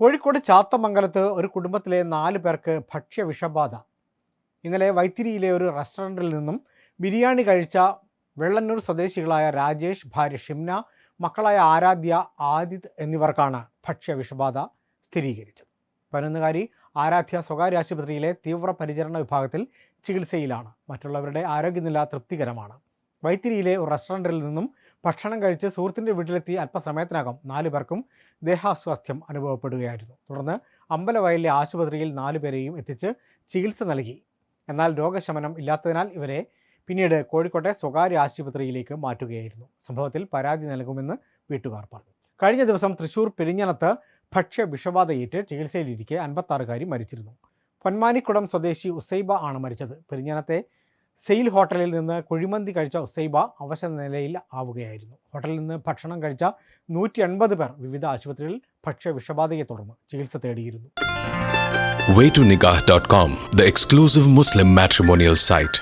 കോഴിക്കോട് ചാത്തമംഗലത്ത് ഒരു കുടുംബത്തിലെ നാല് പേർക്ക് ഭക്ഷ്യ വിഷബാധ ഇന്നലെ വൈത്തിരിയിലെ ഒരു റെസ്റ്റോറന്റിൽ നിന്നും ബിരിയാണി കഴിച്ച വെള്ളന്നൂർ സ്വദേശികളായ രാജേഷ് ഭാര്യ ഷിംന മക്കളായ ആരാധ്യ ആദിത് എന്നിവർക്കാണ് ഭക്ഷ്യ വിഷബാധ സ്ഥിരീകരിച്ചത്. പതിനൊന്നുകാരി ആരാധ്യ സ്വകാര്യ ആശുപത്രിയിലെ തീവ്രപരിചരണ വിഭാഗത്തിൽ ചികിത്സയിലാണ്. മറ്റുള്ളവരുടെ ആരോഗ്യനില തൃപ്തികരമാണ്. വൈത്തിരിയിലെ ഒരു റെസ്റ്റോറന്റിൽ നിന്നും ഭക്ഷണം കഴിച്ച് സുഹൃത്തിന്റെ വീട്ടിലെത്തി അല്പസമയത്തിനകം നാലു പേർക്കും ദേഹാസ്വാസ്ഥ്യം അനുഭവപ്പെടുകയായിരുന്നു. തുടർന്ന് അമ്പലവയലിലെ ആശുപത്രിയിൽ നാലുപേരെയും എത്തിച്ച് ചികിത്സ നൽകി. എന്നാൽ രോഗശമനം ഇല്ലാത്തതിനാൽ ഇവരെ പിന്നീട് കോഴിക്കോട്ടെ സ്വകാര്യ ആശുപത്രിയിലേക്ക് മാറ്റുകയായിരുന്നു. സംഭവത്തിൽ പരാതി നൽകുമെന്ന് വീട്ടുകാർ പറഞ്ഞു. കഴിഞ്ഞ ദിവസം തൃശൂർ പെരിഞ്ഞനത്ത് ഭക്ഷ്യ വിഷബാധയേറ്റ് ചികിത്സയിലിരിക്കെ അൻപത്താറുകാരി മരിച്ചിരുന്നു. പൊന്മാനിക്കുടം സ്വദേശി ഉസൈബ ആണ് മരിച്ചത്. പെരിഞ്ഞനത്തെ സെയിൽ ഹോട്ടലിൽ നിന്ന് കുഴിമന്തി കഴിച്ച ഉസൈബ അവശ നിലയിൽ ആവുകയായിരുന്നു ഹോട്ടലിൽ നിന്ന് ഭക്ഷണം കഴിച്ച നൂറ്റി എൺപത് പേർ വിവിധ ആശുപത്രികളിൽ ഭക്ഷ്യ വിഷബാധയെ തുടർന്ന് ചികിത്സ തേടിയിരുന്നു waytonikah.com, the exclusive Muslim matrimonial site.